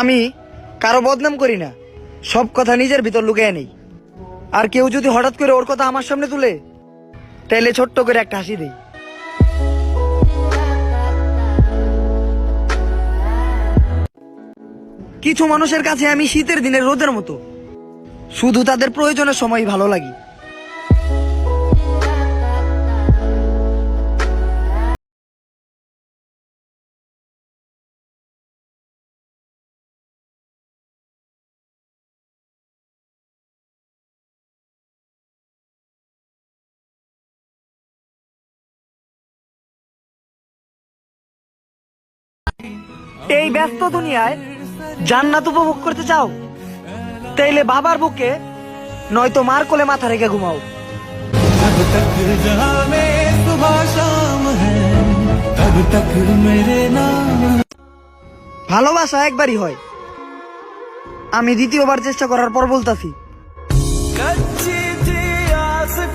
আমি কারও বদনাম করি না। সব কথা নিজের ভিতর লুকিয়ে নেই। আর কেউ যদি হঠাৎ করে ওর কথা আমার সামনে তুলে তাহলে ছোট্ট করে একটা হাসি দেই। কিছু মানুষের কাছে আমি শীতের দিনের রোদের মতো। শুধু তাদের প্রয়োজনের সময় ভালো লাগি। এই ব্যস্ত দুনিয়ায় জান্নাত উপভোগ করতে চাও তাইলে বাবার বুকে নয়তো মার কোলে মাথা রেখে ঘুমাও जब तक जहाँ में सुबह शाम है तब तक मेरे नाम ভালোবাসা একবারই হয় আমি দ্বিতীয়বার চেষ্টা করার পর বলতাছি कच्ची थी आस की डोर